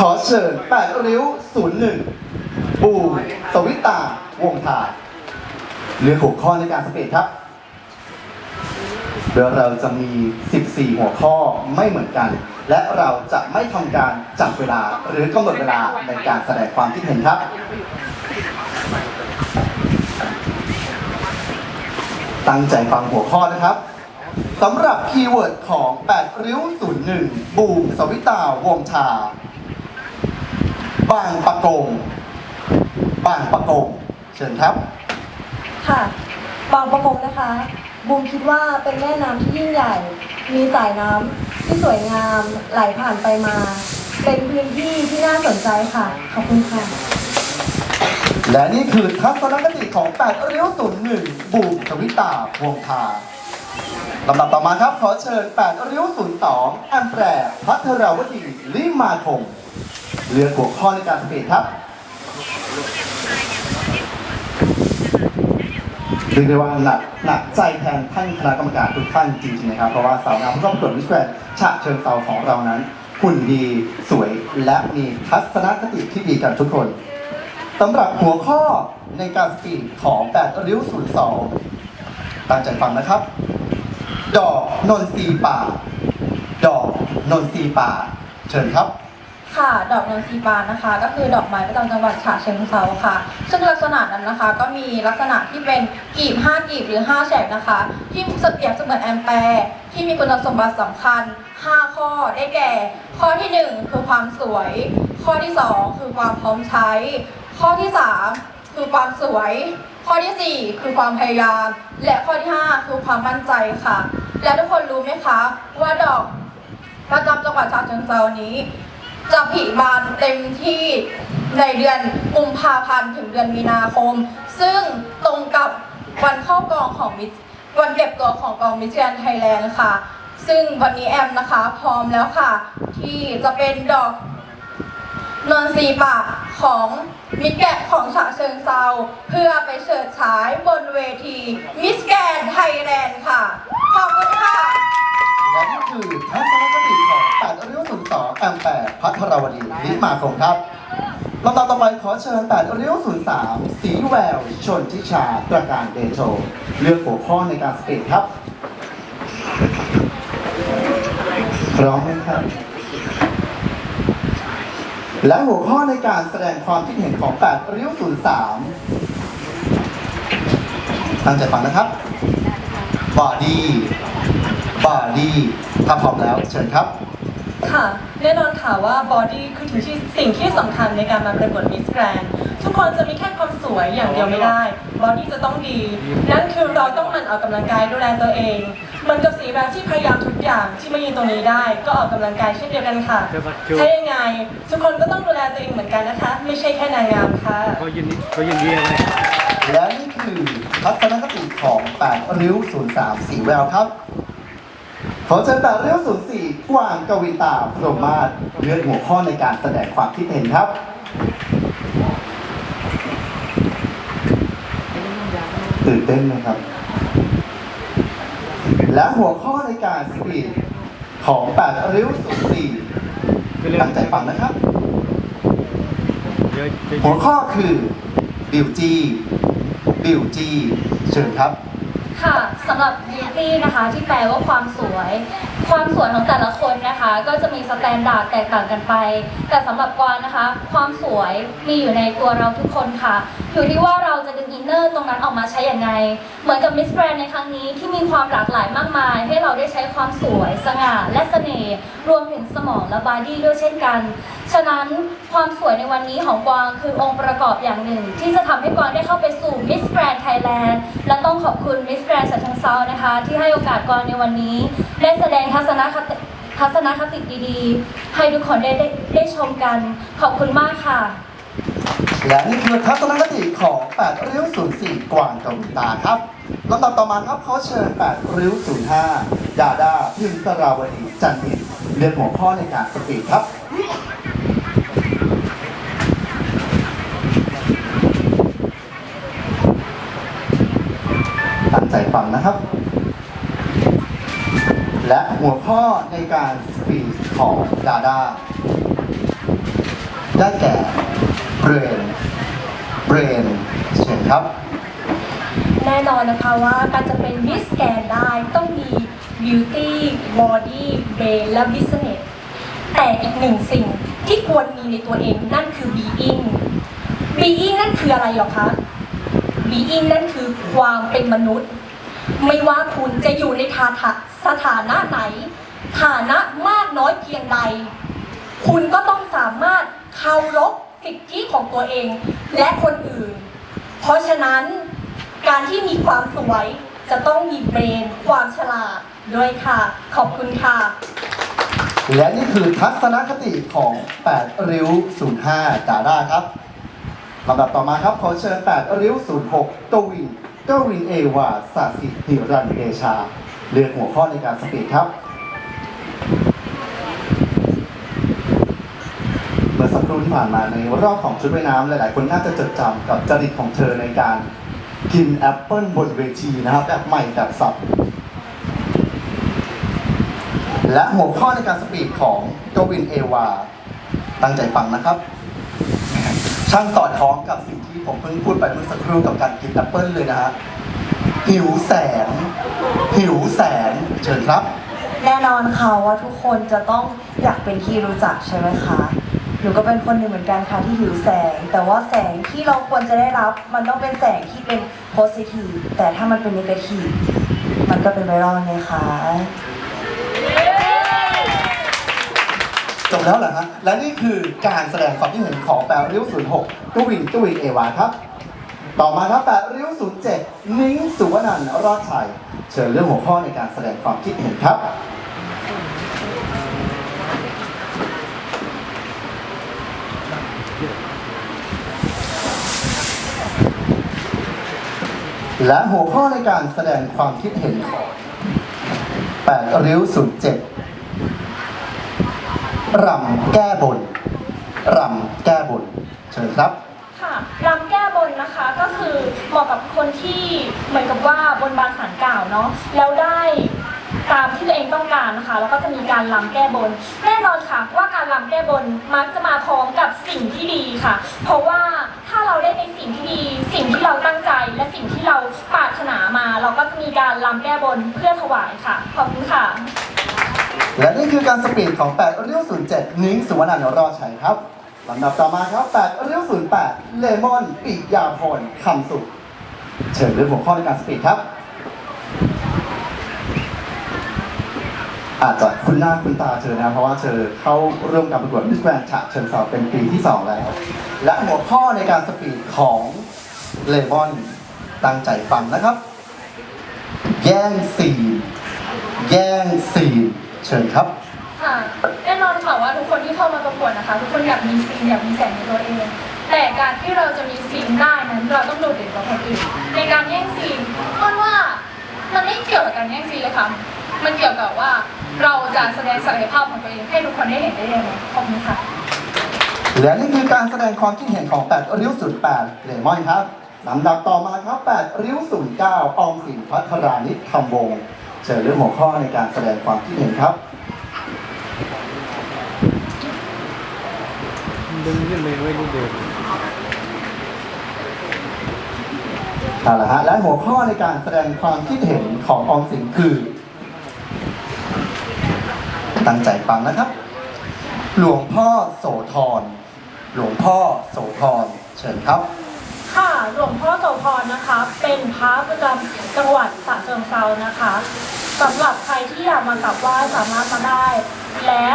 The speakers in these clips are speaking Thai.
ขอเชิญแปดริ้ว01บูมสวิตาวงทายเรือหัวข้อในการสเปดครับเดี๋ยวเราจะมี 14 หัวข้อไม่เหมือนกัน และเราจะไม่ทำการจับเวลาหรือกำหนดเวลาในการแสดงความคิดเห็นครับ ตั้งใจฟังหัวข้อนะครับสำหรับคีย์เวิร์ดของ 8 ริ้ว01บูมสวิตาวงชา บางปะกง บางปะกง เชิญครับ ค่ะ บางประกงนะคะ บูมคิดว่าเป็นแม่น้ำที่ยิ่งใหญ่ มีสายน้ำที่สวยงามไหลผ่านไปมา เป็นพื้นที่ที่น่าสนใจค่ะ ขอบคุณค่ะ และนี่คือทัศนคติของ8ริ้ว01บูมสวิตาวงชาลำดับต่อมาครับ ขอเชิญ8ริ้ว02แอมแปรพัทรวดีลิมาคง เลือกหัวข้อในการสเปดครับเรียกได้ว่าหนักหนักใจแทนท่านคณะกรรมการทุกท่านจริงๆนะครับ เพราะว่าสาวงามผู้เข้าประกวดมิสแกรนฉะเชิงเซาของเรานั้นหุ่นดีสวยและมีทัศนคติที่ดีกันทุกคนสำหรับหัวข้อในการสปีดของ8ริ้ว02ตั้งใจฟังนะครับ ดอกนนทรีป่า ดอกนนทรีป่า เชิญครับ ค่ะ ดอกนนทรีบานนะคะ ก็คือดอกไม้ประจำจังหวัดฉะเชิงเทราค่ะ ซึ่งลักษณะนั้นนะคะ ก็มีลักษณะที่เป็นกีบ5กีบหรือ 5แฉกนะคะ ที่เสเปรียบเสมือนแอมแปร์ที่มีคุณสมบัติสำคัญ 5 ข้อได้แก่ ข้อที่ 1 คือความสวย ข้อที่ 2 คือความพร้อมใช้ ข้อที่ 3 คือความสวย ข้อที่ 4 คือความพยายาม และข้อที่ 5 คือความมั่นใจค่ะ และทุกคนรู้ไหมคะ ว่าดอกประจำจังหวัดฉะเชิงเทรานี้ จะผลิบานเต็มที่ในเดือนกุมภาพันธ์ถึงเดือนมีนาคม ซึ่งตรงกับวันเข้ากองของมิสวันเก็บตัวของกองมิสแกรนไทยแลนด์ค่ะ ซึ่งวันนี้แอมนะคะพร้อมแล้วค่ะ ที่จะเป็นดอกนนทรีป่าของมิสแกรนของฉะเชิงเซาเพื่อไปเฉิดฉายบนเวทีมิสแกรนไทยแลนด์ค่ะ ขอบคุณค่ะและนี่คือทัศนคติ ของ8ริ้ว02แอมแปร์พัทรวดีลิมาคงครับลำดับต่อไปขอเชิญ8ริ้ว03สีแวว ชนทิชาตระการเดโช เลือกหัวข้อในการสเปดครับ พร้อมไหมครับ และหัวข้อในการแสดงความคิดเห็นของ8ริ้ว03ตั้งใจฟังนะครับบอดี้บอดี้ถ้าพร้อมแล้ว เชิญครับ ค่ะ แน่นอนค่ะว่าบอดี้คือถึงที่สิ่งที่สำคัญในการมาประกวดมิสแกรนทุกคนจะมีแค่ความสวยอย่างเดียวไม่ได้บอดี้จะต้องดี นั่นคือเราต้องหมันออกกำลังกายดูแลตัวเองเหมือนกับสีแววที่พยายามทุกอย่างที่มายืนตรงนี้ได้ ก็ออกกำลังกายเช่นเดียวกันค่ะใช่ยังไง ทุกคนก็ต้องดูแลตัวเองเหมือนกันนะคะ ไม่ใช่แค่นางงามค่ะเขายินดีเขายินดีอะไรและนี่คือทัศนคติของ8ริ้ว03สีแววครับ ขอเชิญ8ริ้ว04กวางกวินตาพรหมาศเลือกหัวข้อในการแสดงความคิดเห็นครับตื่นเต้นไหมครับ และหัวข้อในการสปีดของ8ริ้ว04ตั้งใจฟังนะครับเดี๋ยวจะหัวข้อคือบิวจี้บิวจี้เชิญครับ ค่ะสำหรับ beauty นะคะ ที่แปลว่าความสวย ความสวยของแต่ละคนนะคะ ก็จะมีสแตนดาร์ดแตกต่างกันไป แต่สำหรับกวางนะคะ ความสวยมีอยู่ในตัวเราทุกคนค่ะ อยู่ที่ว่าเราจะดึงอินเนอร์ตรงนั้นออกมาใช้อย่างไง เหมือนกับ Miss Grand ในครั้งนี้ที่มีความหลากหลายมากมาย ให้เราได้ใช้ความสวย สง่าและเสน่ห์รวมถึงสมองและบอดี้ด้วยเช่นกัน ฉะนั้นความสวยในวันนี้ของกวางคือองค์ประกอบอย่างหนึ่ง ที่จะทำให้กวางได้เข้าไปสู่ Miss Grand Thailand และต้องขอบคุณ Miss Grand ฉะเชิงเซานะคะ ที่ให้โอกาสกวางในวันนี้ได้แสดงทัศนคติ ทัศนคติดีๆ ให้ทุกคนได้ได้ได้ชมกัน ขอบคุณมากค่ะ และนี่คือทัศนคติของ8ริ้ว04 กวางกวินตาครับลำดับต่อมาครับเขอเชิญ8ริ้ว05ดาดาพิมสราวดีจันทินเลือกหัวข้อในการสปีดครับตั้งใจฟังนะครับ และหัวข้อในการสปีดของดาดาได้แก่ brain brain เชิญครับ แน่นอนนะคะว่าการจะเป็นมิสแกนได้ต้องมี beauty body brain และ business แต่อีกหนึ่งสิ่งที่ควรมีในตัวเองนั่นคือ being being นั่นคืออะไรหรอคะ being นั่นคือความเป็นมนุษย์ ไม่ว่าคุณจะอยู่ในฐานะ สถานะไหน ฐานะมากน้อยเพียงใด คุณก็ต้องสามารถเคารพสิทธิของตัวเองและคนอื่น เพราะฉะนั้นการที่มีความสวยจะต้องมีเบรนความฉลาดด้วยค่ะ ขอบคุณค่ะ และนี่คือทัศนคติของ 8 ริ้ว 05ดาด้าครับลำดับต่อมาครับ ขอเชิญ 8 ริ้ว 06กวินกวินเอวาสาสิหิรันเดชา เลือกหัวข้อในการสปีดครับ เมื่อสักครู่ที่ผ่านมาในรอบของชุดว่ายน้ำหลายๆ คนน่าจะจดจำกับจริตของเธอในการกินแอปเปิลบนเวทีนะครับแบบใหม่แบบสับ และหัวข้อในการสปีดของกวินเอวา ตั้งใจฟังนะครับ ช่างสอดคล้องกับสิ่งที่ผมเพิ่งพูดไปเมื่อสักครู่กับการกินแอปเปิลเลยนะฮะ หิวแสง หิวแสงเชิญครับ แน่นอนค่ะว่าทุกคนจะต้องอยากเป็นที่รู้จักใช่ไหมคะหนูก็เป็นคนหนึ่งเหมือนกันค่ะที่หิวแสง แต่ว่าแสงที่เราควรจะได้รับ มันต้องเป็นแสงที่เป็น positive แต่ถ้ามันเป็น negative มันก็เป็นไวรัลไงคะจบแล้วเหรอฮะและนี่คือการแสดงความคิดเห็นของแปดริ้ว06กวินกวินเอวาครับ ต่อมาครับแปดริ้ว07นิ้งสุวรรณรอดชัยเชิญเรื่องหัวข้อในการแสดงความคิดเห็นครับและหัวข้อในการแสดงความคิดเห็นของแปดริ้ว07รำแก้บนรำแก้บนเชิญครับ ค่ะรำแก้ นนะคะ ก็คือเหมาะกับคนที่เหมือนกับว่าบนบานสารกล่าวเนาะแล้วได้ตามที่ตัวเองต้องการนะคะ แล้วก็จะมีการรำแก้บน แน่นอนค่ะว่าการรำแก้บนมักจะมาพร้อมกับสิ่งที่ดีค่ะ เพราะว่าถ้าเราได้ในสิ่งที่ดี สิ่งที่เราตั้งใจ และสิ่งที่เราปรารถนามา เราก็จะมีการรำแก้บนเพื่อถวายค่ะ ขอบคุณค่ะ และนี่คือการสปีดของ8เรียว07นิ้งสุวรรณรอดชัยครับ ลำดับต่อมาครับ8เรียว08 เลมอนปิยาพรคำสุข เชิญเรื่องหัวข้อในการสปีดครับ อาจจะคุ้นหน้าคุ้นตาเธอนะ เพราะว่าเธอเข้าร่วมการประกวดมิสแกรนฉะเชิงเซาเป็นปีที่ 2 แล้ว และหัวข้อในการสปีดของเลมอนตั้งใจฟังนะครับ แย่งซีนแย่งซีนเชิญครับ ค่ะแน่นอนค่ะว่าทุกคนที่เข้ามาประกวดนะคะ ทุกคนอยากมีซีนอยากมีแสงในตัวเอง แต่การที่เราจะมีซีนได้นั้นเราต้องโดดเด่นกว่าคนอื่นในการแย่งซีนต้นว่ามันไม่เกี่ยวกับการแย่งซีนเลยค่ะมันเกี่ยวกับว่าเราจะแสดงศักยภาพของตัวเองให้ทุกคนได้เห็นได้ยังไงขอบคุณค่ะและนี่คือการแสดงความคิดเห็นของ 8 ริ้วสุด8เลมอนครับลำดับต่อมาครับ 8 ริ้วสุด9ออมสินพัทรานิชคำวงศ์เชิญเรื่องหัวข้อในการแสดงความคิดเห็นครับ ดึงขึ้นไปไว้รูปเดิมเอาละฮะและหัวข้อในการแสดงความคิดเห็นของออมสินคือ ตั้งใจฟังนะครับ หลวงพ่อโสธรหลวงพ่อโสธรเชิญครับ ค่ะ หลวงพ่อโสธรนะคะ เป็นพระประจำจังหวัดฉะเชิงเซานะคะสำหรับใครที่อยากมากราบไหว้สามารถมาได้ และ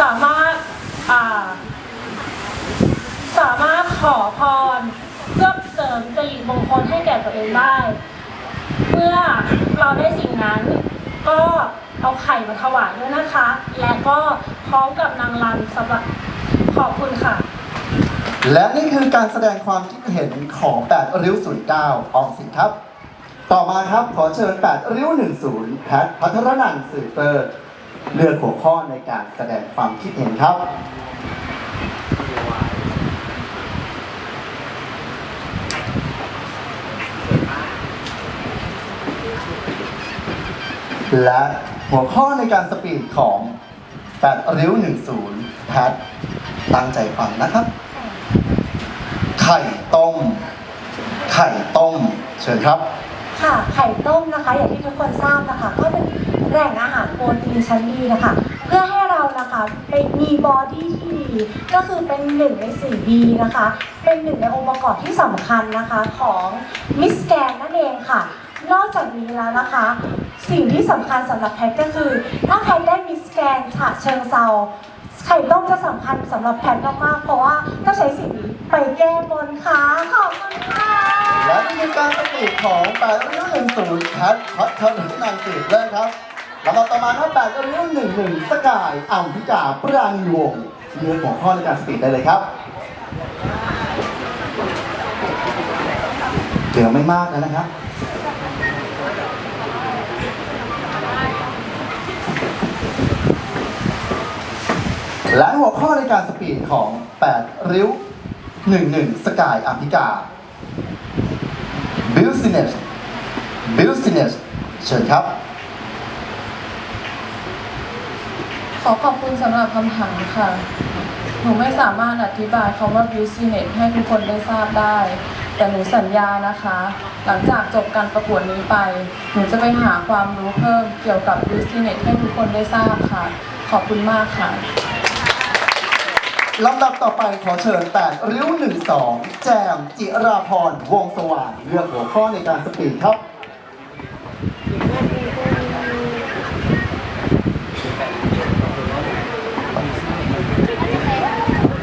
สามารถอ่า สามารถขอพร เพื่อเสริมสิริมงคลให้แก่ตัวเองได้ เมื่อเราได้สิ่งนั้น ก็เอาไข่มาถวายด้วยนะคะ และก็พร้อมกับนางรำสำหรับขอบคุณค่ะ และนี่คือการแสดงความคิดเห็นของ 8 ริ้ว09ออมสินครับ ต่อมาครับขอเชิญ 8 ริ้ว 10 แพทพัทรนันท์สืบเตอร์เลือกหัวข้อในการแสดงความคิดเห็นครับ และหัวข้อในการสปีดของ8ริ้ว 10 แพทตั้งใจฟังนะครับ ไข่ต้ม ไข่ต้ม เชิญครับ ค่ะไข่ต้มนะคะ อย่างที่ทุกคนทราบนะคะ ก็เป็นแหล่งอาหารโปรตีนชั้นดีนะคะ เพื่อให้เรานะคะเป็นมีบอดี้ที่ดีก็คือเป็นหนึ่งในสี่บีนะคะ เป็นหนึ่งในองค์ประกอบที่สำคัญนะคะของมิสแกนนั่นเองค่ะ นอกจากนี้แล้วนะคะ สิ่งที่สำคัญสำหรับแพทก็คือ ถ้าแพทได้มิสแกนฉะเชิงเซาไข่ต้มจะสำคัญสำหรับแพทมากๆเพราะว่าต้องใช้สิ่งนี้ไปแก้บนค่ะขอบคุณค่ะและนี่คือการสปีดของแปดริ้วหนึ่งศูนย์พัดพัดเทอร์นางสืบเลยครับลำดับต่อมาครับแปดริ้วหนึ่งหนึ่งสกายอ่ำพิกาปราณีวงเนื้อหัวข้อในการสปีดได้เลยครับเดี๋ยวไม่มากนะครับ และหัวข้อในการสปีดของ 8 ริ้ว 11 สกายอัมพิกา business business เชิญครับ ขอขอบคุณสำหรับคำถามค่ะ หนูไม่สามารถอธิบายคำว่า business ให้ทุกคนได้ทราบได้ แต่หนูสัญญานะคะ หลังจากจบการประกวดนี้ไป หนูจะไปหาความรู้เพิ่มเกี่ยวกับ business ให้ทุกคนได้ทราบค่ะ ขอบคุณมากค่ะ ลำดับต่อไปขอเชิญ8ริ้ว12แจมจิราพรวงสว่างเลือกหัวข้อในการสปีดครับ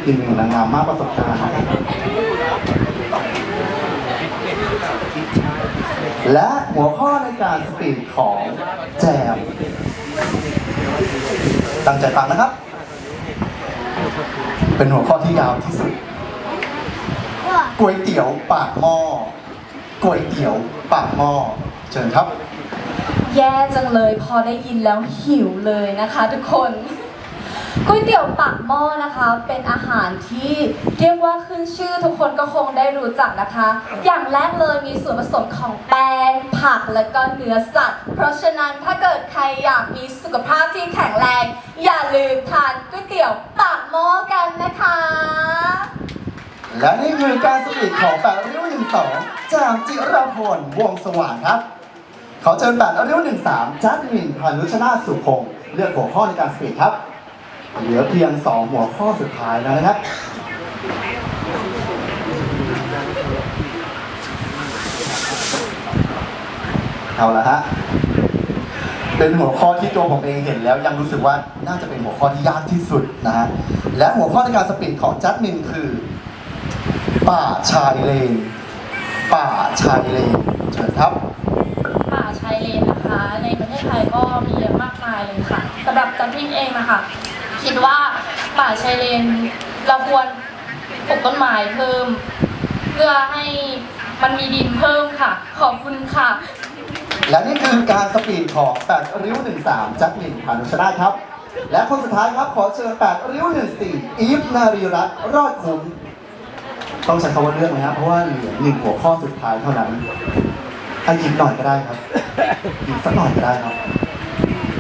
อีกหนึ่งนางงามมากประสบการณ์นะครับและหัวข้อในการสปีดของแจม ตั้งใจฟังนะครับ เป็นหัวข้อที่ยาวที่สุดก๋วยเตี๋ยวปากหม้อก๋วยเตี๋ยวปากหม้อเชิญครับ แย่จังเลยพอได้ยินแล้วหิวเลยนะคะทุกคนก๋วยเตี๋ยวปากหม้อนะคะ เป็นอาหารที่เรียกว่าขึ้นชื่อทุกคนก็คงได้รู้จักนะคะ อย่างแรกเลยมีส่วนผสมของแป้งผักและก็เนื้อสัตว์ เพราะฉะนั้นถ้าเกิดใครอยากมีสุขภาพที่แข็งแรง อย่าลืมทานก๋วยเตี๋ยวปาก ม้อกันนะคะ และนี่คือการสปีดของแปดริ้วหนึ่งสองจากจิรพรวงสว่างครับ เขอเชิญแปดริ้วหนึ่งสามจัดมินพานุชนาสุพงศ์เลือกหัวข้อในการสปีดครับ เหลือเพียงสองหัวข้อสุดท้ายแล้วนะครับเอาละฮะ เป็นหัวข้อที่ตัวผมเองเห็นแล้ว ยังรู้สึกว่าน่าจะเป็นหัวข้อที่ยากที่สุดนะฮะและหัวข้อในการสปีดของจัดมินคือ ป่าชายเลน ป่าชายเลนเชิญครับ ป่าชายเลนนะคะ ในประเทศไทยก็มีเยอะมากมายเลยค่ะสำหรับจันพิงเองนะคะคิดว่าป่าชายเลนเราควรปลูกต้นไม้เพิ่ม เพื่อให้มันมีดินเพิ่มค่ะ ขอบคุณค่ะ และนี่คือการสปีดของ8ริ้ว 13 จัดมินพานุชนาครับ และคนสุดท้ายครับขอเชิญ8ริ้ว 14 อีฟนารีรัตน์รอดคุ้มต้องใช้คำว่าเรื่องนะครับเพราะว่าเหลือหนึ่งหัวข้อสุดท้ายเท่านั้นให้หยิบหน่อยก็ได้ครับหยิบสักหน่อยก็ได้ครับ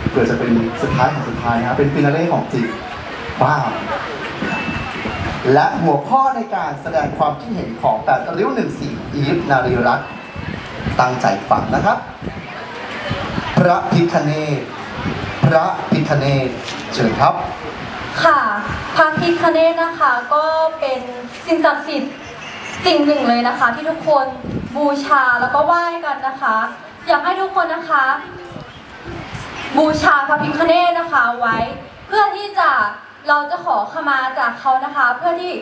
เผื่อจะเป็นสุดท้ายของสุดท้ายนะครับเป็นฟินาเล่ของจริงว้าวและหัวข้อในการแสดงความคิดเห็นของ8ริ้ว14อีฟนารีรัตน์ตั้งใจฟังนะครับ พระพิคเนตพระพิคเนตเชิญครับ ค่ะพระพิคเนตนะคะก็เป็นสิ่งศักดิ์สิทธิ์สิ่งหนึ่งเลยนะคะ ที่ทุกคนบูชาแล้วก็ไหว้กันนะคะ อยากให้ทุกคนนะคะ บูชาพระพิคเนตนะคะไว้ เพื่อที่จะเราจะขอขมาจากเขานะคะ เพื่อที่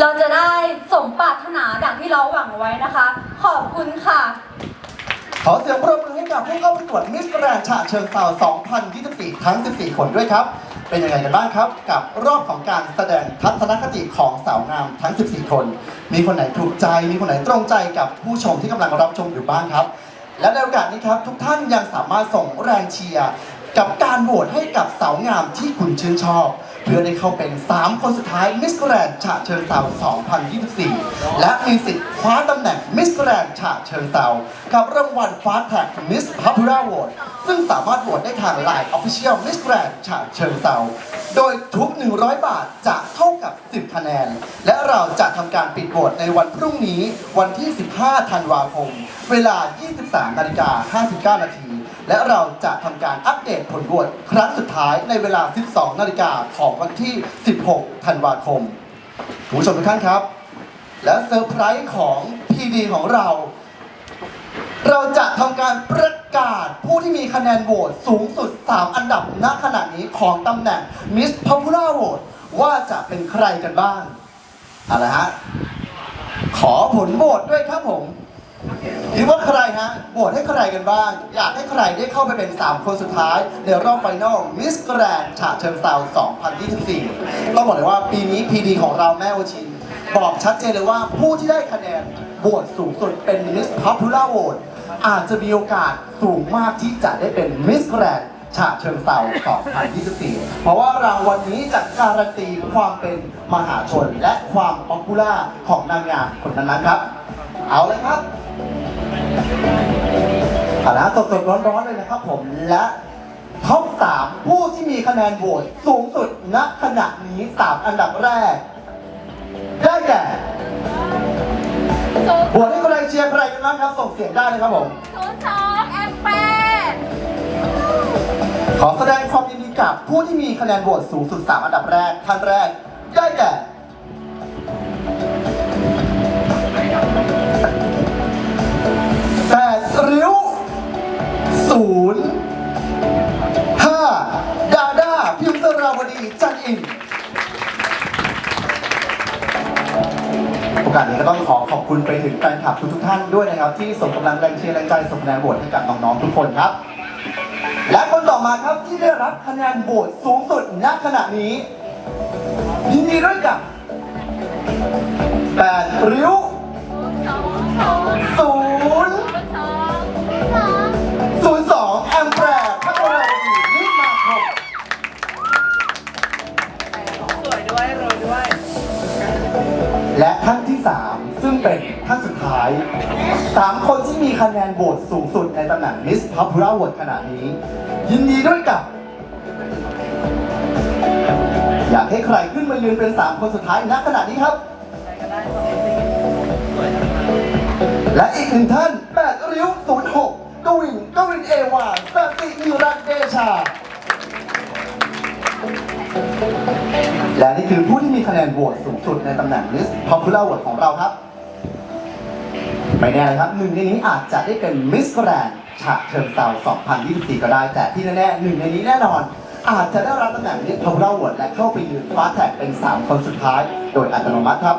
เราจะได้สมปรารถนาดังที่เราหวังไว้นะคะ ขอบคุณค่ะ ขอเสียงปรบมือให้กับผู้เข้าประกวดมิสแกรนด์ฉะเชิงเซา2024 ทั้ง 14 คนด้วยครับ เป็นยังไงกันบ้างครับ กับรอบของการแสดงทัศนคติของสาวงามทั้ง 14 คน มีคนไหนถูกใจ มีคนไหนตรงใจกับผู้ชมที่กำลังรับชมอยู่บ้างครับ และในโอกาสนี้ครับทุกท่านยังสามารถส่งแรงเชียร์กับการโหวตให้กับสาวงามที่คุณชื่นชอบ เพื่อได้เข้าเป็น 3 คนสุดท้ายมิสแกรนด์ฉะเชิงเซา2024 และมีสิทธิ์คว้าตำแหน่งมิสแกรนด์ฉะเชิงเซากับรางวัลฟาสแท็กมิสพับราโหวตซึ่งสามารถโหวตได้ทาง Line Official Miss Grand ฉะเชิงเซาโดยทุก 100 บาทจะเท่ากับกับ 10 คะแนน และเราจะทำการปิดโหวตในวันพรุ่งนี้วันที่ 15 ธันวาคม เวลา 23นาฬิกา59นาที และเราจะทำการอัปเดตผลโหวตครั้งสุดท้ายในเวลา 12 นาฬิกาของวันที่ 16 ธันวาคมคุณผู้ชมทุกท่านครับ และเซอร์ไพรส์ของ PD ของเรา เราจะทำการประกาศผู้ที่มีคะแนนโหวตสูงสุด 3 อันดับณขณะนี้ของตำแหน่ง Miss Popular Vote ว่าจะเป็นใครกันบ้างเอาละฮะ ขอผลโหวตด้วยครับผม คิดว่าใครฮะโหวตให้ใครกันบ้าง อยากให้ใครได้เข้าไปเป็น 3 คนสุดท้าย ในรอบไฟนอล Miss Grand ฉะเชิงเซา2024 ต้องบอกเลยว่าปีนี้ PD ของเราแม่โอชิน บอกชัดเจนเลยว่าผู้ที่ได้คะแนนโหวตสูงสุดเป็น Miss Popular Vote อาจจะมีโอกาสสูงมากที่จะได้เป็น Miss Grand ฉะเชิงเซา2024 เพราะว่ารางวัลนี้จะการันตีความเป็นมหาชนและความป๊อปปูล่าของนางงามคนนั้นๆครับ เอาเลยครับ เอาละสดๆร้อนๆเลยนะครับผมและท็อป3ผู้ที่มีคะแนนโหวตสูงสุดณขณะนี้3อันดับแรก ได้แก่โหวตให้ใครเชียร์ใครกันบ้างครับ ส่งเสียงได้เลยครับผม ศูนย์สองแอมแปดขอแสดงความยินดีกับผู้ที่มีคะแนนโหวตสูงสุด3อันดับแรกท่านแรก ได้แก่ ศูนย์ห้าดาด้าพิมพ์สราวดีจันอินโอกาสนี้ก็ต้องขอขอบคุณไปถึงแฟนคลับทุกๆท่านด้วยนะครับ ที่ส่งกำลังแรงเชียร์แรงใจส่งคะแนนโหวตให้กับน้องๆทุกคนครับ และคนต่อมาครับที่ได้รับคะแนนโหวตสูงสุดณขณะนี้ยินดีด้วยกับแปดริ้วศูน ท่านที่ 3 ซึ่งเป็นท่านสุดท้าย 3 คนที่มีคะแนนโหวตสูงสุดในตำแหน่ง Miss Popular Vote ขณะนี้ ยินดีด้วยกับ อยากให้ใครขึ้นมายืนเป็น 3 คนสุดท้ายณขณะนี้ครับ คือผู้ที่มีคะแนนโหวตสูงสุดในตำแหน่ง Miss Popular Vote ของเราครับ ไม่แน่นะครับหนึ่งในนี้อาจจะได้เป็น Miss Grand ฉะเชิงเซา2024 ก็ได้ แต่ที่แน่ๆหนึ่งในนี้แน่นอน อาจจะได้รับตำแหน่ง Miss Popular Vote และเข้าไปยืนฟ้าแท็กเป็น 3 คนสุดท้าย โดยอัตโนมัติครับ